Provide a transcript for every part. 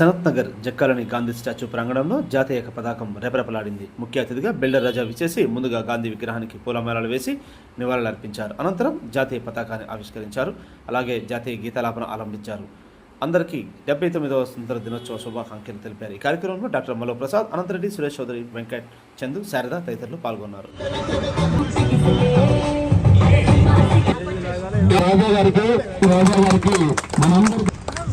Sanathnagar జక్కాలని Gandhi statue ప్రాంగణంలో జాతీయ పతాకం రెపరెపలాడింది. ముఖ్య అతిథిగా బిల్డర్ రాజా విచేసి ముందుగా గాంధీ విగ్రహానికి పూలమాలలు వేసి నివాళులర్పించారు అనంతరం జాతీయ పతాకాన్ని ఆవిష్కరించారు. అలాగే జాతీయ గీతాలాపన ఆలంబించారు అందరికీ డెబ్బై తొమ్మిదవ స్వతంత్ర దినోత్సవ శుభాకాంక్షలు తెలిపారు. ఈ కార్యక్రమంలో డాక్టర్ మలో ప్రసాద్ అనంతరెడ్డి సురేష్ చౌదరి వెంకట్ చందు శారద తదితరులు పాల్గొన్నారు. రాజా గారికి రాజా గారికి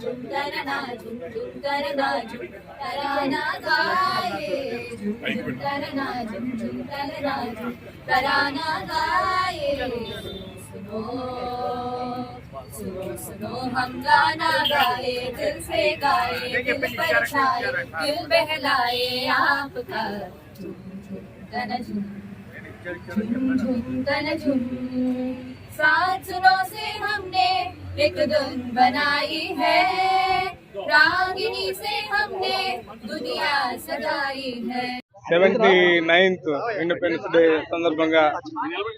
झुम तरना झुम झुम तरना झुम तराना गाए झुम तरना झुम झुम तरना झुम तराना गाए सुनो सुनो सुनो हम गाना गाए दिल से गाए दिल पर छाए दिल बहलाए आपका झुम झुम तन झुम झुम झुम तन झुम से एक धुन बनाई है रागिनी से हमने दुनिया सजाई है సెవెంటీ నైన్త్ ఇండిపెండెన్స్ డే సందర్భంగా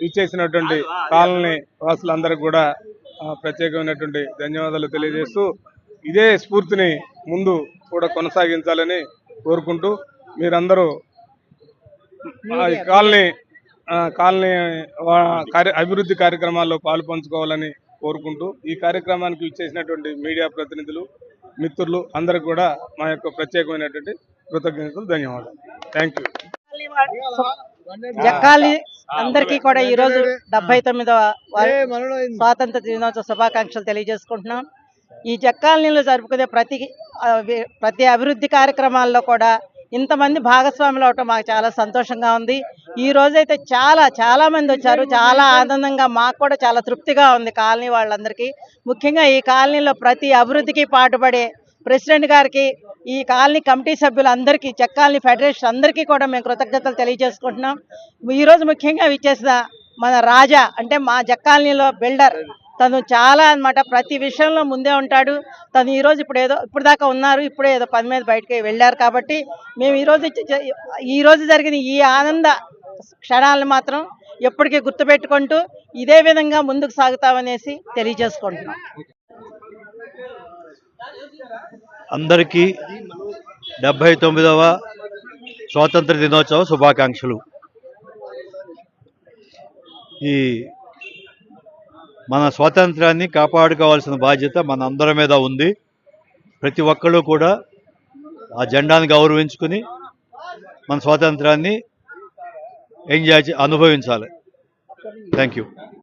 ఇచ్చేసినటువంటి కాలనీ వాసులందరికీ కూడా ఆ, ప్రత్యేకమైనటువంటి ధన్యవాదాలు తెలియజేస్తూ ఇదే స్ఫూర్తిని ముందు కూడా కొనసాగించాలని కోరుకుంటూ మీరందరూ ఆ, ఈ కాలనీ ఆ, కాలనీ వా- కార్య అభివృద్ధి కార్యక్రమాల్లో పాలు పంచుకోవాలని కోరుకుంటూ ఈ కార్యక్రమానికి ఇచ్చేసినటువంటి మీడియా ప్రతినిధులు మిత్రులు అందరికి కూడా మా యొక్క ప్రత్యేకమైనటువంటి కృతజ్ఞతలు ధన్యవాదాలు. థ్యాంక్ యూ జక్కాలి అందరికీ కూడా ఈ రోజు డెబ్బై తొమ్మిదవ స్వాతంత్ర దినోత్సవ శుభాకాంక్షలు తెలియజేసుకుంటున్నాం. ఈ జక్కాలనీలో జరుపుకునే ప్రతి ప్రతి అభివృద్ధి కార్యక్రమాల్లో కూడా ఇంతమంది భాగస్వాములు అవటం మాకు చాలా సంతోషంగా ఉంది. ఈ రోజైతే చాలా చాలా మంది వచ్చారు. చాలా ఆనందంగా మాకు కూడా చాలా తృప్తిగా ఉంది కాలనీ వాళ్ళందరికీ. ముఖ్యంగా ఈ కాలనీలో ప్రతి అభివృద్ధికి పాటుపడే ప్రెసిడెంట్ గారికి ఈ కాలనీ కమిటీ సభ్యులందరికీ చెక్ కాలనీ ఫెడరేషన్ అందరికీ కూడా మేము కృతజ్ఞతలు తెలియజేసుకుంటున్నాం. ఈరోజు ముఖ్యంగా విచ్చేసిన మన రాజా అంటే మా జక్కాలనీలో బిల్డర్ తను చాలా అన్నమాట ప్రతి విషయంలో ముందే ఉంటాడు. తను ఈరోజు ఇప్పుడు ఏదో ఇప్పుడు దాకా ఉన్నారు ఇప్పుడే ఏదో పని మీద బయటకి వెళ్ళారు కాబట్టి మేము ఈరోజు ఈరోజు జరిగిన ఈ ఆనంద క్షణాలను మాత్రం ఎప్పటికీ గుర్తుపెట్టుకుంటూ ఇదే విధంగా ముందుకు సాగుతామనేసి తెలియజేసుకుంటున్నాం. అందరికీ డెబ్భై తొమ్మిదవ స్వాతంత్ర దినోత్సవ శుభాకాంక్షలు. ఈ మన స్వాతంత్రాన్ని కాపాడుకోవాల్సిన బాధ్యత మన అందరి మీద ఉంది. ప్రతి ఒక్కరు కూడా ఆ జెండాను గౌరవించుకుని మన స్వాతంత్రాన్ని ఎంజాయ్ అనుభవించాలి. Thank you.